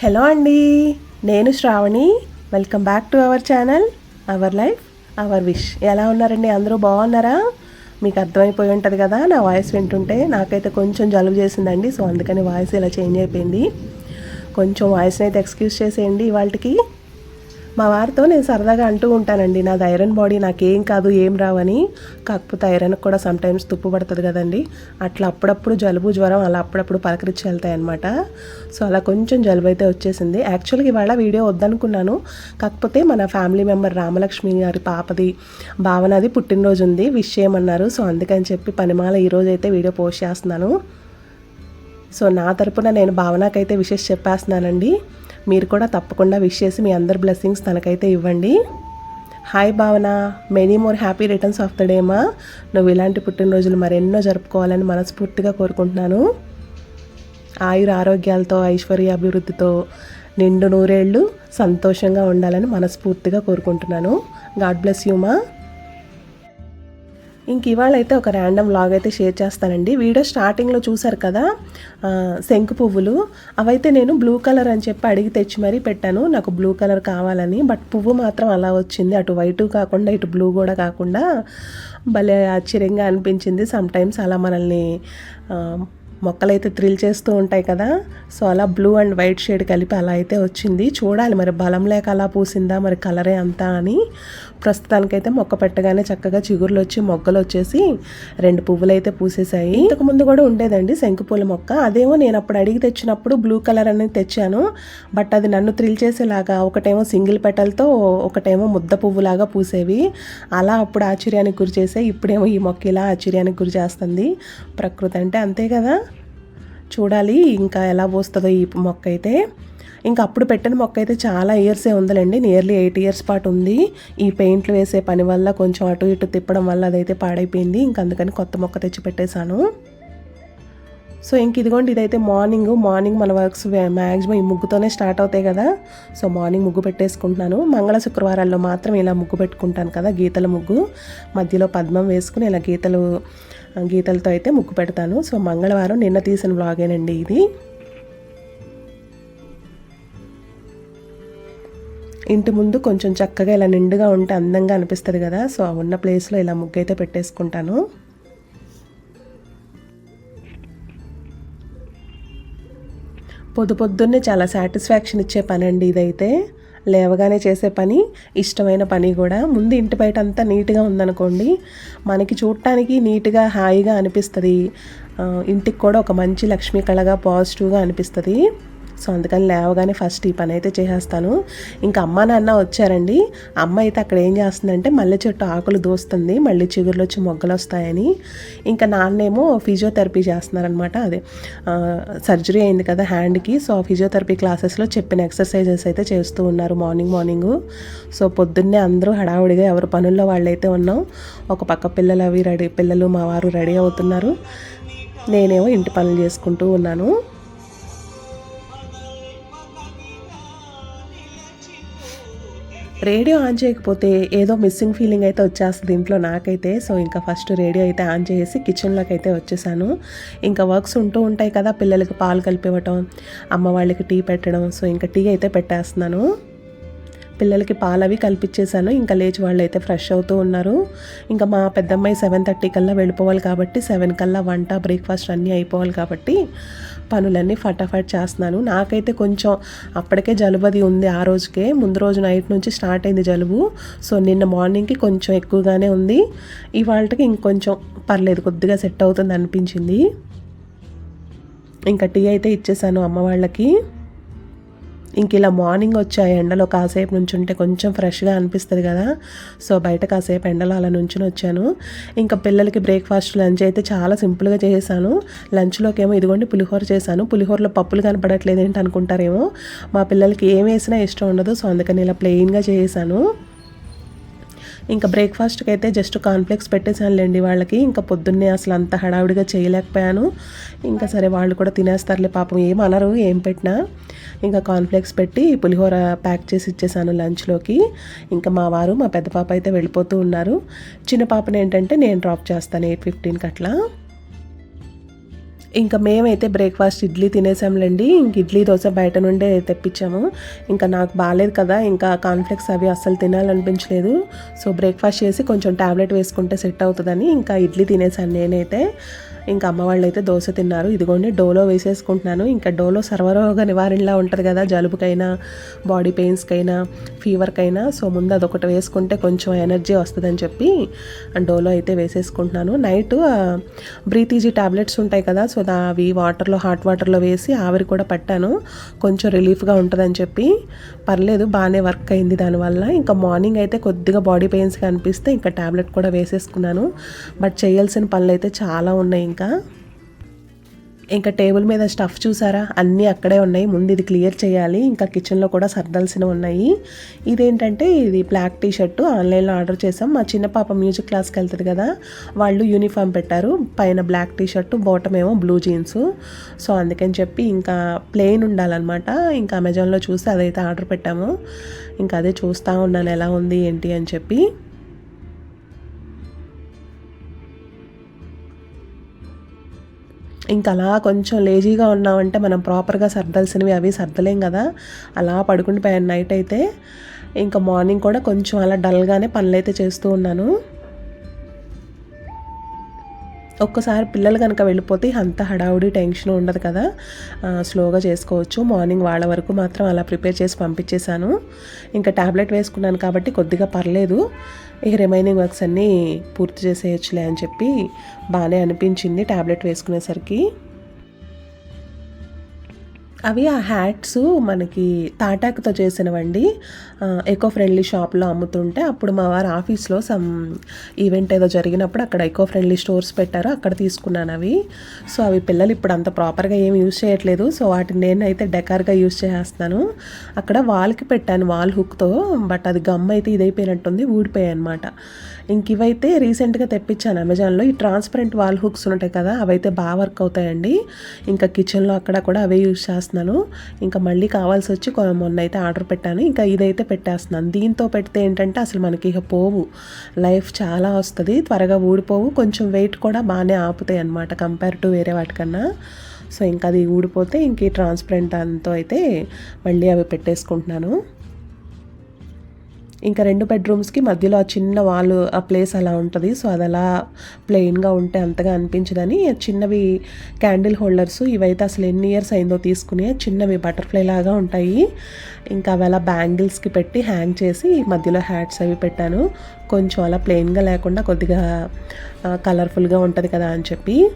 Hello అండి నేను Sravani. Welcome back to our channel our life our wish ఎలా ఉన్నారండి? అందరూ బాగున్నారా? మీకు అర్థమైపోయి ఉంటుంది కదా నా వాయిస్ వింటుంటే. నాకైతే కొంచెం జలుబు చేసిందండి సో అందుకని వాయిస్ ఇలా చేంజ్ అయిపోయింది. కొంచెం వాయిస్ని అయితే ఎక్స్క్యూజ్ చేసేయండి ఇవాళకి. మా వారితో నేను సరదాగా అంటూ ఉంటానండి నాది ఐరన్ బాడీ నాకేం కాదు ఏం రావని కాకపోతే ఐరన్కి కూడా సమ్టైమ్స్ తుప్పు పడుతుంది కదండి. అట్లా అప్పుడప్పుడు జలుబు జ్వరం అలా అప్పుడప్పుడు పలకరించి వెళ్తాయి అనమాట సో అలా కొంచెం జలుబు అయితే వచ్చేసింది. యాక్చువల్గా ఇవాళ వీడియో వద్దనుకున్నాను. కాకపోతే మన ఫ్యామిలీ మెంబర్ రామలక్ష్మి గారి పాపది భావనది పుట్టినరోజు ఉంది. విష్ చేయమన్నారు. సో అందుకని చెప్పి పనిమాల ఈరోజు అయితే వీడియో పోస్ట్ చేస్తున్నాను. సో నా తరపున నేను భావనకైతే విషెస్ చెప్పేస్తున్నానండి. మీరు కూడా తప్పకుండా విష్ చేసి మీ అందరి బ్లెస్సింగ్స్ తనకైతే ఇవ్వండి. Hi Bhavana many more happy returns of the డేమా నువ్వు ఇలాంటి పుట్టినరోజులు మరెన్నో జరుపుకోవాలని మనస్ఫూర్తిగా కోరుకుంటున్నాను. ఆయుర ఆరోగ్యాలతో ఐశ్వర్య అభివృద్ధితో నిండు నూరేళ్ళు సంతోషంగా ఉండాలని మనస్ఫూర్తిగా కోరుకుంటున్నాను. గాడ్ బ్లెస్ యూ మా. ఇంక ఇవాళ అయితే ఒక ర్యాండమ్ లాగ్ అయితే షేర్ చేస్తానండి. వీడియో స్టార్టింగ్లో చూసారు కదా శంకు పువ్వులు. అవైతే నేను బ్లూ కలర్ అని చెప్పి అడిగి తెచ్చి మరీ పెట్టాను. నాకు బ్లూ కలర్ కావాలని బట్ పువ్వు మాత్రం అలా వచ్చింది. అటు వైట్ కాకుండా ఇటు బ్లూ కూడా కాకుండా భలే ఆశ్చర్యంగా అనిపించింది. సమ్ టైమ్స్ అలా మనల్ని మొక్కలైతే థ్రిల్ చేస్తూ ఉంటాయి కదా. సో అలా బ్లూ అండ్ వైట్ షేడ్ కలిపి అలా అయితే వచ్చింది. చూడాలి మరి బలం లేక అలా పూసిందా మరి కలరే అంతా అని. ప్రస్తుతానికైతే మొక్క పెట్టగానే చక్కగా చిగురులు వచ్చి మొగ్గలు వచ్చేసి రెండు పువ్వులు అయితే పూసేసాయి ఇంతకు ముందు కూడా ఉండేదండి శంకుపూల మొక్క. అదేమో నేను అప్పుడు అడిగి తెచ్చినప్పుడు బ్లూ కలర్ అనేది తెచ్చాను. బట్ అది నన్ను థ్రిల్ చేసేలాగా ఒకటేమో సింగిల్ పెటల్తో ఒకటేమో ముద్ద పువ్వులాగా పూసేవి. అలా అప్పుడు ఆశ్చర్యానికి గురి చేసే ఇప్పుడేమో ఈ మొక్క ఇలా ఆశ్చర్యానికి గురి చేస్తుంది. ప్రకృతి అంటే అంతే కదా. చూడాలి ఇంకా ఎలా పోస్తుందో ఈ మొక్క అయితే. ఇంకా అప్పుడు పెట్టిన మొక్క అయితే చాలా ఇయర్సే ఉందిలేండి నియర్లీ ఎయిట్ ఇయర్స్ పాటు ఉంది. ఈ పెయింట్లు వేసే పని వల్ల కొంచెం అటు ఇటు తిప్పడం వల్ల అదైతే పాడైపోయింది ఇంక అందుకని కొత్త మొక్క తెచ్చి పెట్టేశాను. సో ఇంక ఇదిగోండి ఇదైతే మార్నింగ్. మార్నింగ్ మన వర్క్స్ మ్యాక్సిమం ఈ ముగ్గుతోనే స్టార్ట్ అవుతాయి కదా. సో మార్నింగ్ ముగ్గు పెట్టేసుకుంటున్నాను. మంగళ శుక్రవారాల్లో మాత్రం ఇలా ముగ్గు పెట్టుకుంటాను కదా గీతల ముగ్గు. మధ్యలో పద్మం వేసుకుని ఇలా గీతలు గీతలతో అయితే ముగ్గు పెడతాను. సో మంగళవారం నిన్న తీసిన వ్లాగేనండి ఇది. ఇంటి ముందు కొంచెం చక్కగా ఇలా నిండుగా ఉంటే అందంగా అనిపిస్తుంది కదా. సో ఆ ఉన్న ప్లేస్లో ఇలా ముగ్గు అయితే పెట్టేసుకుంటాను. పొద్దు పొద్దున్నే చాలా సాటిస్ఫాక్షన్ ఇచ్చే పని అండి ఇదైతే. లేవగానే చేసే పని ఇష్టమైన పని కూడా. ముందు ఇంటి బయట అంతా నీట్గా ఉందనుకోండి మనకి చూడటానికి నీట్గా హాయిగా అనిపిస్తుంది. ఇంటికి కూడా ఒక మంచి లక్ష్మీ కళగా పాజిటివ్గా అనిపిస్తుంది. సో అందుకని లేవగానే ఫస్ట్ ఈ పని అయితే చేసేస్తాను. ఇంకా అమ్మ నాన్న వచ్చారండి. అమ్మ అయితే అక్కడ ఏం చేస్తుందంటే మల్లె చెట్టు ఆకులు దోస్తుంది మళ్ళీ చిగురులు వచ్చి మొగ్గలు వస్తాయని. ఇంకా నాన్నేమో ఫిజియోథెరపీ చేస్తున్నారనమాట అదే. సర్జరీ అయింది కదా హ్యాండ్కి సో ఫిజియోథెరపీ క్లాసెస్లో చెప్పిన ఎక్సర్సైజెస్ అయితే చేస్తూ ఉన్నారు మార్నింగ్ మార్నింగ్. సో పొద్దున్నే అందరూ హడావుడిగా ఎవరి పనుల్లో వాళ్ళైతే ఉన్నాం. ఒక పక్క పిల్లలు అవి రెడీ పిల్లలు మా వారు రెడీ అవుతున్నారు. నేనేమో ఇంటి పనులు చేసుకుంటూ ఉన్నాను. రేడియో ఆన్ చేయకపోతే ఏదో మిస్సింగ్ ఫీలింగ్ అయితే వచ్చేస్తుంది ఇంట్లో నాకైతే. సో ఇంకా ఫస్ట్ రేడియో అయితే ఆన్ చేసి కిచెన్లోకి అయితే వచ్చేసాను. ఇంకా వర్క్స్ ఉంటూ ఉంటాయి కదా పిల్లలకి పాలు కలిపివ్వటం అమ్మ వాళ్ళకి టీ పెట్టడం సో ఇంకా టీ అయితే పెట్టేస్తున్నాను. పిల్లలకి పాలవి కల్పించేశాను. ఇంకా లేచి వాళ్ళు అయితే ఫ్రెష్ అవుతూ ఉన్నారు. ఇంకా మా పెద్దమ్మాయి సెవెన్ థర్టీ కల్లా వెళ్ళిపోవాలి కాబట్టి సెవెన్ కల్లా వంట బ్రేక్ఫాస్ట్ అన్నీ అయిపోవాలి కాబట్టి పనులన్నీ ఫటాఫట్ చేస్తున్నాను. నాకైతే కొంచెం అప్పటికే జలుబది ఉంది ఆ రోజుకే. ముందు రోజు నైట్ నుంచి స్టార్ట్ అయింది జలుబు. సో నిన్న మార్నింగ్కి కొంచెం ఎక్కువగానే ఉంది. ఇవాళకి ఇంకొంచెం పర్లేదు కొద్దిగా సెట్ అవుతుంది అనిపించింది. ఇంకా టీ అయితే ఇచ్చేసాను అమ్మ వాళ్ళకి. ఇంక ఇలా మార్నింగ్ వచ్చి ఆ ఎండలో కాసేపు నుంచుంటే కొంచెం ఫ్రెష్గా అనిపిస్తుంది కదా. సో బయట కాసేపు ఎండలో అలా నుంచుని వచ్చాను. ఇంకా పిల్లలకి బ్రేక్ఫాస్ట్ లంచ్ అయితే చాలా సింపుల్గా చేసేసాను. లంచ్లోకి ఏమో ఇదిగోండి పులిహోర చేశాను. పులిహోరలో పప్పులు కనపడట్లేదు ఏంటి అనుకుంటారేమో. మా పిల్లలకి ఏం వేసినా ఇష్టం ఉండదు. సో అందుకని ఇలా ప్లెయిన్గా చేసేసాను. ఇంకా బ్రేక్ఫాస్ట్కి అయితే జస్ట్ కాన్ఫ్లెక్స్ పెట్టేసానులేండి వాళ్ళకి. ఇంకా పొద్దున్నే అసలు అంత హడావుడిగా చేయలేకపోయాను. ఇంకా సరే వాళ్ళు కూడా తినేస్తారులే పాపం ఏం అనరు ఏం పెట్టినా. ఇంకా కాన్ఫ్లెక్స్ పెట్టి పులిహోర ప్యాక్ చేసి ఇచ్చేసాను లంచ్లోకి. ఇంకా మా వారు మా పెద్ద పాప అయితే వెళ్ళిపోతూ ఉన్నారు. చిన్న పాపను ఏంటంటే నేను డ్రాప్ చేస్తాను ఎయిట్ ఫిఫ్టీన్కి అట్లా. ఇంకా మేమైతే బ్రేక్ఫాస్ట్ ఇడ్లీ తినేసాంలేండి. ఇంక ఇడ్లీ దోశ బయట నుండే తెప్పించాము. ఇంకా నాకు బాగాలేదు కదా ఇంకా కాన్ఫ్లెక్స్ అవి అస్సలు తినాలనిపించలేదు. సో బ్రేక్ఫాస్ట్ చేసి కొంచెం ట్యాబ్లెట్ వేసుకుంటే సెట్ అవుతుందని ఇంకా ఇడ్లీ తినేసాను నేనైతే. ఇంకా అమ్మ వాళ్ళు అయితే దోశ తిన్నారు. ఇదిగోండి డోలో వేసేసుకుంటున్నాను. ఇంకా డోలో సర్వరోగ నివారణలా ఉంటుంది కదా జలుబుకైనా బాడీ పెయిన్స్కైనా ఫీవర్కైనా. సో ముందు అదొకటి వేసుకుంటే కొంచెం ఎనర్జీ వస్తుందని చెప్పి డోలో అయితే వేసేసుకుంటున్నాను. నైట్ బ్రీతీజీ ట్యాబ్లెట్స్ టాబ్లెట్స్ ఉంటాయి కదా సో అవి వాటర్లో హాట్ వాటర్లో వేసి ఆవిరి కూడా పట్టాను. కొంచెం రిలీఫ్గా ఉంటుందని చెప్పి. పర్లేదు బాగానే వర్క్ అయింది దానివల్ల. ఇంకా మార్నింగ్ అయితే కొద్దిగా బాడీ పెయిన్స్గా అనిపిస్తే ఇంకా టాబ్లెట్ కూడా వేసేసుకున్నాను. బట్ చేయాల్సిన పనులు అయితే చాలా ఉన్నాయి. ఇంకా? ఇంకా టేబుల్ మీద స్టఫ్ చూసారా? అన్నీ అక్కడే ఉన్నాయి. ముందు ఇది క్లియర్ చేయాలి. ఇంకా కిచెన్లో కూడా సర్దాల్సినవి ఉన్నాయి. ఇదేంటంటే ఇది బ్లాక్ టీ షర్టు ఆన్లైన్లో ఆర్డర్ చేసాం మా చిన్న పాప మ్యూజిక్ క్లాస్కి వెళ్తుంది కదా వాళ్ళు యూనిఫామ్ పెట్టారు. పైన బ్లాక్ టీ షర్టు బాటమ్ ఏమో బ్లూ జీన్స్. సో అందుకని చెప్పి ఇంకా ప్లెయిన్ ఉండాలన్నమాట. ఇంకా అమెజాన్లో చూసి అదైతే ఆర్డర్ పెట్టాము. ఇంకా అదే చూస్తూ ఉన్నాను. ఎలా ఉంది ఏంటి అని చెప్పి. ఇంకా అలా కొంచెం లేజీగా ఉన్నామంటే మనం ప్రాపర్గా సర్దాల్సినవి అవి సర్దలేం కదా. అలా పడుకుని పోయాను నైట్ అయితే. ఇంకా మార్నింగ్ కూడా కొంచెం అలా డల్గానే పనులు అయితే చేస్తూ ఉన్నాను. ఒక్కసారి పిల్లలు కనుక వెళ్ళిపోతే అంత హడావుడి టెన్షన్ ఉండదు కదా. స్లోగా చేసుకోవచ్చు. మార్నింగ్ వాళ్ళ వరకు మాత్రం అలా ప్రిపేర్ చేసి పంపించేశాను. ఇంకా ట్యాబ్లెట్ వేసుకున్నాను కాబట్టి కొద్దిగా పర్లేదు. ఇక రిమైనింగ్ వర్క్స్ అన్నీ పూర్తి చేసేయచ్చులే అని చెప్పి బాగానే అనిపించింది ట్యాబ్లెట్ వేసుకునేసరికి. అవి ఆ హ్యాట్స్ మనకి తాటాకుతో చేసినవండి. ఎకో ఫ్రెండ్లీ షాప్లో అమ్ముతుంటే అప్పుడు మా వారు ఆఫీస్లో సమ్ ఈవెంట్ ఏదో జరిగినప్పుడు అక్కడ ఎకో ఫ్రెండ్లీ స్టోర్స్ పెట్టారు. అక్కడ తీసుకున్నాను అవి. సో అవి పిల్లలు ఇప్పుడు అంత ప్రాపర్గా ఏం యూజ్ చేయట్లేదు. సో వాటిని నేనైతే డెకార్గా యూజ్ చేసేస్తాను అక్కడ వాల్కి పెట్టాను వాల్ హుక్తో బట్ అది గమ్ అయితే ఇదైపోయినట్టుంది ఊడిపోయాయి అనమాట ఇంక ఇవైతే రీసెంట్గా తెప్పించాను అమెజాన్లో. ఈ ట్రాన్స్పరెంట్ వాల్ హుక్స్ ఉంటాయి కదా అవైతే బాగా వర్క్ అవుతాయండి. ఇంకా కిచెన్లో అక్కడ కూడా అవే యూజ్ చేస్తాను పెట్టేస్తున్నాను ఇంకా మళ్ళీ కావాల్సి వచ్చి మొన్న అయితే ఆర్డర్ పెట్టాను. ఇంకా ఇదైతే పెట్టేస్తున్నాను. దీంతో పెడితే ఏంటంటే అసలు మనకి ఇక పోవు. లైఫ్ చాలా వస్తుంది. త్వరగా ఊడిపోవు. కొంచెం వెయిట్ కూడా బాగానే ఆపుతాయి అనమాట కంపేర్ టు వేరే వాటికన్నా. సో ఇంకా అది ఊడిపోతే ఇంక ట్రాన్స్పరెంట్ అంతో అయితే మళ్ళీ అవి పెట్టేసుకుంటున్నాను. ఇంకా రెండు బెడ్రూమ్స్కి మధ్యలో ఆ చిన్న వాల్ ఆ ప్లేస్ అలా ఉంటుంది. సో అది అలా ప్లెయిన్గా ఉంటే అంతగా అనిపించదని చిన్నవి క్యాండిల్ హోల్డర్స్ ఇవైతే అసలు ఎన్ని ఇయర్స్ అయిందో తీసుకుని చిన్నవి బటర్ఫ్లై లాగా ఉంటాయి. ఇంకా అవి అలా బ్యాంగిల్స్కి పెట్టి హ్యాంగ్ చేసి మధ్యలో హ్యాట్స్ అవి పెట్టాను. కొంచెం అలా ప్లెయిన్గా లేకుండా కొద్దిగా కలర్ఫుల్గా ఉంటుంది కదా అని చెప్పి.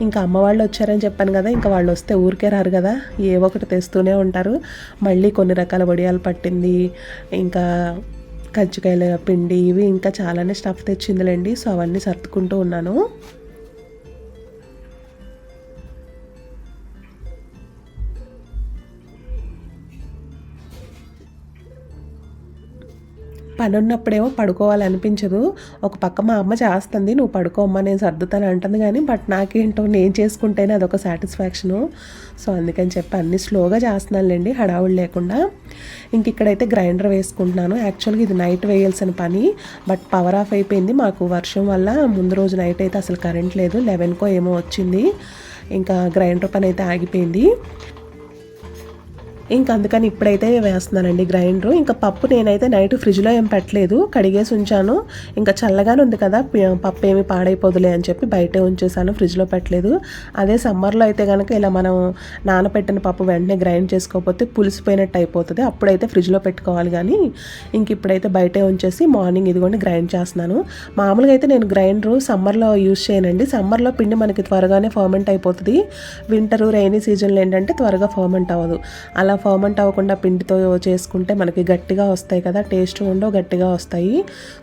ఇంకా అమ్మ వాళ్ళు వచ్చారని చెప్పాను కదా ఇంకా వాళ్ళు వస్తే ఊరికే రారు కదా. ఏ ఒకటి తెస్తూనే ఉంటారు. మళ్ళీ కొన్ని రకాల వడియాలు పట్టింది. ఇంకా కజ్జికాయల పిండి ఇవి ఇంకా చాలానే స్టఫ్ తెచ్చిందిలేండి. సో అవన్నీ సర్దుకుంటూ ఉన్నాను. పని ఉన్నప్పుడేమో పడుకోవాలనిపించదు. ఒక పక్క మా అమ్మ చేస్తుంది నువ్వు పడుకోమ్మా నేను సర్దుతాను అంటుంది కానీ బట్ నాకేంటో నేను చేసుకుంటేనే అదొక సాటిస్ఫాక్షను. సో అందుకని చెప్పి అన్ని స్లోగా చేస్తున్నానులేండి హడావుడు లేకుండా. ఇంక ఇక్కడైతే గ్రైండర్ వేసుకుంటున్నాను. యాక్చువల్గా ఇది నైట్ వేయాల్సిన పని బట్ పవర్ ఆఫ్ అయిపోయింది మాకు వర్షం వల్ల. ముందు రోజు నైట్ అయితే అసలు కరెంట్ లేదు లెవెన్కో ఏమో వచ్చింది. ఇంకా గ్రైండర్ పని అయితే ఆగిపోయింది. ఇంకా అందుకని ఇప్పుడైతే వేస్తున్నానండి గ్రైండర్. ఇంకా పప్పు నేనైతే నైట్ ఫ్రిడ్జ్లో ఏం పెట్టలేదు. కడిగేసి ఉంచాను. ఇంకా చల్లగానే ఉంది కదా పప్పు ఏమి పాడైపోదులే అని చెప్పి బయటే ఉంచేసాను ఫ్రిడ్జ్లో పెట్టలేదు. అదే సమ్మర్లో అయితే కనుక ఇలా మనం నానబెట్టిన పప్పు వెంటనే గ్రైండ్ చేసుకోకపోతే పులిసిపోయినట్టు అయిపోతుంది. అప్పుడైతే ఫ్రిడ్జ్లో పెట్టుకోవాలి కానీ ఇంక ఇప్పుడైతే బయటే ఉంచేసి మార్నింగ్ ఇదిగోండి గ్రైండ్ చేస్తున్నాను. మామూలుగా అయితే నేను గ్రైండర్ సమ్మర్లో యూజ్ చేయనండి. సమ్మర్లో పిండి మనకి త్వరగానే ఫర్మెంట్ అయిపోతుంది. వింటర్ రైనీ సీజన్లో ఏంటంటే త్వరగా ఫర్మెంట్ అవ్వదు. అలా అలా ఫర్మెంట్ అవ్వకుండా పిండితో చేసుకుంటే మనకి గట్టిగా వస్తాయి కదా టేస్ట్ ఉండవు గట్టిగా వస్తాయి.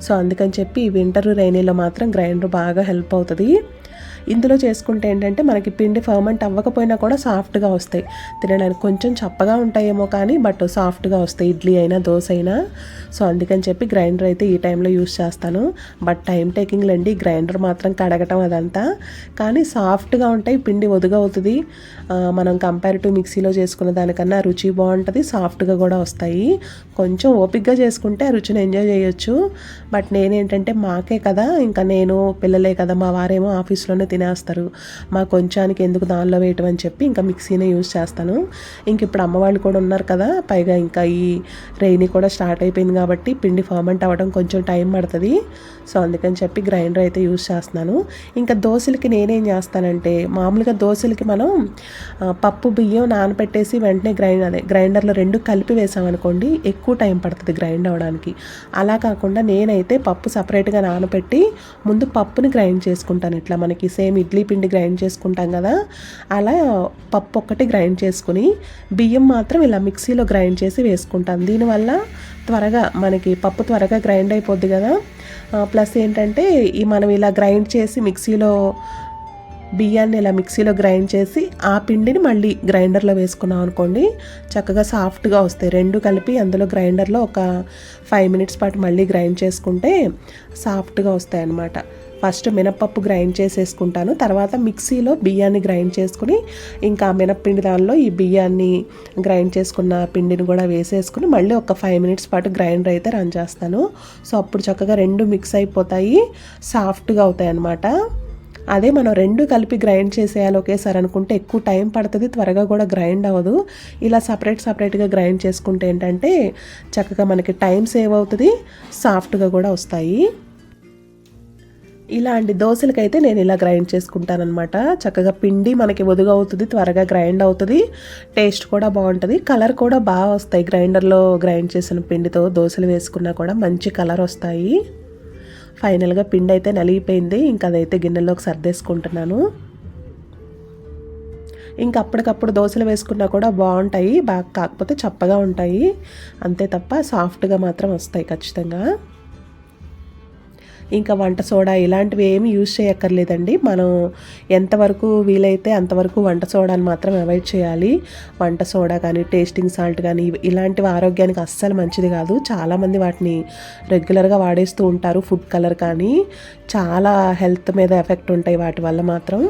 సో అందుకని చెప్పి వింటర్ రైనీలో మాత్రం గ్రైండర్ బాగా హెల్ప్ అవుతుంది. ఇందులో చేసుకుంటే ఏంటంటే మనకి పిండి ఫర్మెంట్ అవ్వకపోయినా కూడా సాఫ్ట్గా వస్తాయి. తినడానికి కొంచెం చప్పగా ఉంటాయేమో కానీ బట్ సాఫ్ట్గా వస్తాయి. ఇడ్లీ అయినా దోశ అయినా. సో అందుకని చెప్పి గ్రైండర్ అయితే ఈ టైంలో యూస్ చేస్తాను. బట్ టైం టేకింగ్ అండి గ్రైండర్ మాత్రం కడగటం అదంతా. కానీ సాఫ్ట్గా ఉంటాయి. పిండి అవుతుంది. మనం కంపేర్ టు మిక్సీలో చేసుకున్న దానికన్నా రుచి బాగుంటుంది. సాఫ్ట్గా కూడా వస్తాయి. కొంచెం ఓపిక్గా చేసుకుంటే ఆ రుచిని ఎంజాయ్ చేయొచ్చు. బట్ నేనేంటంటే మాకే కదా. ఇంకా నేను పిల్లలే కదా. మా వారేమో ఆఫీస్లోనే తినేస్తారు. మా కొంచానికి ఎందుకు దానిలో వేయటం అని చెప్పి ఇంకా మిక్సీనే యూజ్ చేస్తాను. ఇంక ఇప్పుడు అమ్మవాళ్ళు కూడా ఉన్నారు కదా పైగా ఇంకా ఈ రెయినీ కూడా స్టార్ట్ అయిపోయింది కాబట్టి పిండి ఫర్మెంట్ అవ్వడం కొంచెం టైం పడుతుంది. సో అందుకని చెప్పి గ్రైండర్ అయితే యూజ్ చేస్తున్నాను. ఇంకా దోశలకి నేనేం చేస్తానంటే మామూలుగా దోశలకి మనం పప్పు బియ్యం నానబెట్టేసి వెంటనే గ్రైండ్ అదే గ్రైండర్లో రెండు కలిపి వేసామనుకోండి ఎక్కువ టైం పడుతుంది గ్రైండ్ అవ్వడానికి. అలా కాకుండా నేనైతే పప్పు సపరేట్గా నానబెట్టి ముందు పప్పుని గ్రైండ్ చేసుకుంటాను. ఇట్లా మనకి సేమ్ ఇడ్లీ పిండి గ్రైండ్ చేసుకుంటాం కదా అలా పప్పు ఒక్కటి గ్రైండ్ చేసుకుని బియ్యం మాత్రం ఇలా మిక్సీలో గ్రైండ్ చేసి వేసుకుంటాను దీనివల్ల త్వరగా మనకి పప్పు త్వరగా గ్రైండ్ అయిపోద్ది కదా. ప్లస్ ఏంటంటే ఈ మనం ఇలా గ్రైండ్ చేసి మిక్సీలో బియ్యాన్ని ఇలా మిక్సీలో గ్రైండ్ చేసి ఆ పిండిని మళ్ళీ గ్రైండర్లో వేసుకున్నాం అనుకోండి చక్కగా సాఫ్ట్గా వస్తాయి. రెండు కలిపి అందులో గ్రైండర్లో ఒక ఫైవ్ మినిట్స్ పాటు మళ్ళీ గ్రైండ్ చేసుకుంటే సాఫ్ట్గా వస్తాయి అన్నమాట ఫస్ట్ మినప్పప్పు గ్రైండ్ చేసేసుకుంటాను. తర్వాత మిక్సీలో బియ్యాన్ని గ్రైండ్ చేసుకుని ఇంకా మినప్పిండి దానిలో ఈ బియ్యాన్ని గ్రైండ్ చేసుకున్న పిండిని కూడా వేసేసుకుని మళ్ళీ ఒక ఫైవ్ మినిట్స్ పాటు గ్రైండర్ అయితే రన్ చేస్తాను. సో అప్పుడు చక్కగా రెండు మిక్స్ అయిపోతాయి. సాఫ్ట్గా అవుతాయి అన్నమాట అదే మనం రెండు కలిపి గ్రైండ్ చేసేయాలి ఒకేసారి అనుకుంటే ఎక్కువ టైం పడుతుంది త్వరగా కూడా గ్రైండ్ అవ్వదు. ఇలా సపరేట్ సపరేట్గా గ్రైండ్ చేసుకుంటే ఏంటంటే చక్కగా మనకి టైం సేవ్ అవుతుంది సాఫ్ట్గా కూడా వస్తాయి. ఇలాంటి దోశలకైతే నేను ఇలా గ్రైండ్ చేసుకుంటానమాట చక్కగా పిండి మనకి ఒదుగు అవుతుంది త్వరగా గ్రైండ్ అవుతుంది. టేస్ట్ కూడా బాగుంటుంది. కలర్ కూడా బాగా వస్తాయి. గ్రైండర్లో గ్రైండ్ చేసిన పిండితో దోశలు వేసుకున్నా కూడా మంచి కలర్ వస్తాయి. ఫైనల్గా పిండి అయితే నలిగిపోయింది. ఇంకా అదైతే గిన్నెలోకి సర్దేసుకుంటున్నాను. ఇంకా అప్పటికప్పుడు దోశలు వేసుకున్నా కూడా బాగుంటాయి. బాగా కాకపోతే చప్పగా ఉంటాయి. అంతే తప్ప సాఫ్ట్గా మాత్రం వస్తాయి ఖచ్చితంగా. ఇంకా వంట సోడా ఇలాంటివి ఏమి యూజ్ చేయక్కర్లేదండి. మనం ఎంతవరకు వీలైతే అంతవరకు వంట సోడాని మాత్రం అవాయిడ్ చేయాలి. వంట సోడా కానీ టేస్టింగ్ సాల్ట్ కానీ ఇలాంటివి ఆరోగ్యానికి అస్సలు మంచిది కాదు. చాలామంది వాటిని రెగ్యులర్గా వాడేస్తూ ఉంటారు. ఫుడ్ కలర్ కానీ చాలా హెల్త్ మీద ఎఫెక్ట్ ఉంటాయి వాటి వల్ల మాత్రం.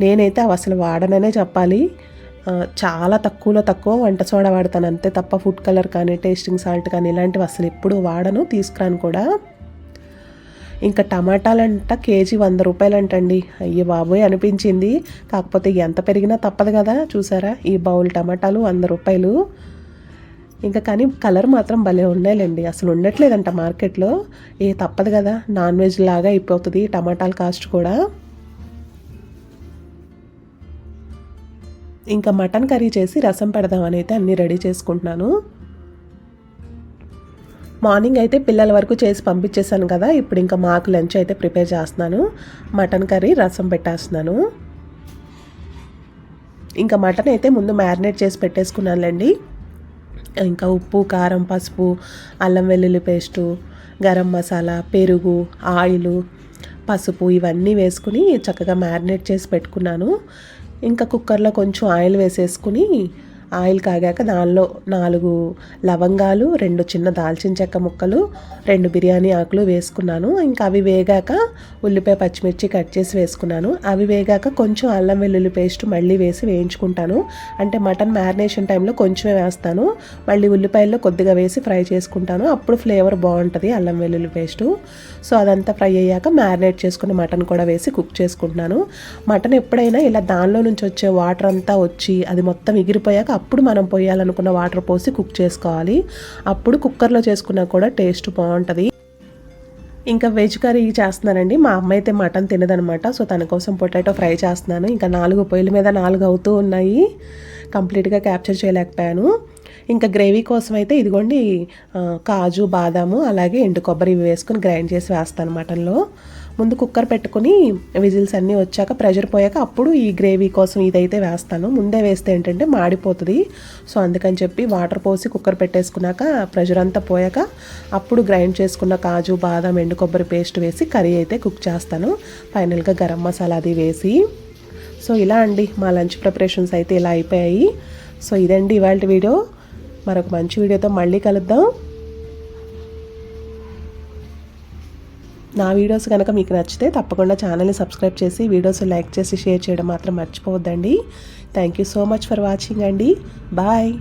నేనైతే అవి అసలు వాడననే చెప్పాలి. చాలా తక్కువలో తక్కువ వంట సోడా వాడతాను. అంతే తప్ప ఫుడ్ కలర్ కానీ టేస్టింగ్ సాల్ట్ కానీ ఇలాంటివి అసలు ఎప్పుడు వాడను తీసుకురాను కూడా. ఇంకా టమాటాలంట కేజీ వంద రూపాయలంటండి. అయ్యి బాబోయ్ అనిపించింది. కాకపోతే ఎంత పెరిగినా తప్పదు కదా చూసారా? ఈ బౌల్ టమాటాలు వంద రూపాయలు. ఇంకా కానీ కలర్ మాత్రం భలే ఉన్నాయిలేండి. అసలు ఉండట్లేదంట మార్కెట్లో. ఏ తప్పదు కదా. నాన్ వెజ్ లాగా అయిపోతుంది టమాటాల కాస్ట్ కూడా. ఇంకా మటన్ కర్రీ చేసి రసం పెడదామని అయితే అన్నీ రెడీ చేసుకుంటున్నాను. మార్నింగ్ అయితే పిల్లల వరకు చేసి పంపించేశాను కదా. ఇప్పుడు ఇంకా మాకు లంచ్ అయితే ప్రిపేర్ చేస్తున్నాను. మటన్ కర్రీ రసం పెట్టేస్తున్నాను. ఇంకా మటన్ అయితే ముందు మ్యారినేట్ చేసి పెట్టేసుకున్నానులేండి. ఇంకా ఉప్పు కారం పసుపు అల్లం వెల్లుల్లి పేస్టు గరం మసాలా పెరుగు ఆయిలు పసుపు ఇవన్నీ వేసుకుని చక్కగా మ్యారినేట్ చేసి పెట్టుకున్నాను. ఇంకా కుక్కర్లో కొంచెం ఆయిల్ వేసేసుకుని ఆయిల్ కాగాక దానిలో నాలుగు లవంగాలు రెండు చిన్న దాల్చిన చెక్క ముక్కలు రెండు బిర్యానీ ఆకులు వేసుకున్నాను. ఇంకా అవి వేగాక ఉల్లిపాయ పచ్చిమిర్చి కట్ చేసి వేసుకున్నాను. అవి వేగాక కొంచెం అల్లం వెల్లుల్లి పేస్ట్ మళ్ళీ వేసి వేయించుకుంటాను. అంటే మటన్ మ్యారినేషన్ టైంలో కొంచెమే వేస్తాను. మళ్ళీ ఉల్లిపాయల్లో కొద్దిగా వేసి ఫ్రై చేసుకుంటాను. అప్పుడు ఫ్లేవర్ బాగుంటుంది అల్లం వెల్లుల్లి పేస్టు. సో అదంతా ఫ్రై అయ్యాక మ్యారినేట్ చేసుకున్న మటన్ కూడా వేసి కుక్ చేసుకుంటున్నాను. మటన్ ఎప్పుడైనా ఇలా దానిలో నుంచి వచ్చే వాటర్ అంతా వచ్చి అది మొత్తం ఎగిరిపోయాక అప్పుడు మనం పోయాలనుకున్న వాటర్ పోసి కుక్ చేసుకోవాలి. అప్పుడు కుక్కర్లో చేసుకున్నా కూడా టేస్ట్ బాగుంటుంది. ఇంకా వెజ్ కర్రీ చేస్తున్నానండి. మా అమ్మ అయితే మటన్ తినదనమాట. సో తన కోసం పొటాటో ఫ్రై చేస్తున్నాను. ఇంకా నాలుగు పొయ్యిల మీద నాలుగు అవుతూ ఉన్నాయి. కంప్లీట్గా క్యాప్చర్ చేయలేకపోయాను. ఇంకా గ్రేవీ కోసం అయితే ఇదిగోండి కాజు బాదాము అలాగే ఎండు కొబ్బరి ఇవి వేసుకొని గ్రైండ్ చేసి వేస్తాను మటన్లో. ముందు కుక్కర్ పెట్టుకుని విజిల్స్ అన్నీ వచ్చాక ప్రెషర్ పోయాక అప్పుడు ఈ గ్రేవీ కోసం ఇదైతే వేస్తాను. ముందే వేస్తే ఏంటంటే మాడిపోతుంది. సో అందుకని చెప్పి వాటర్ పోసి కుక్కర్ పెట్టేసుకున్నాక ప్రెషర్ అంతా పోయాక అప్పుడు గ్రైండ్ చేసుకున్న కాజు బాదం ఎండు కొబ్బరి పేస్ట్ వేసి కర్రీ అయితే కుక్ చేస్తాను. ఫైనల్గా గరం మసాలా అది వేసి. సో ఇలా అండి మా లంచ్ ప్రిపరేషన్స్ అయితే ఇలా అయిపోయాయి. సో ఇదండి ఇవాళ వీడియో. మరొక మంచి వీడియోతో మళ్ళీ కలుద్దాం. నా వీడియోస్ కనుక మీకు నచ్చితే తప్పకుండా ఛానల్ని సబ్స్క్రైబ్ చేసి వీడియోస్ లైక్ చేసి షేర్ చేయడం మాత్రం మర్చిపోవద్దండి. Thank you so much for watching అండి. బాయ్.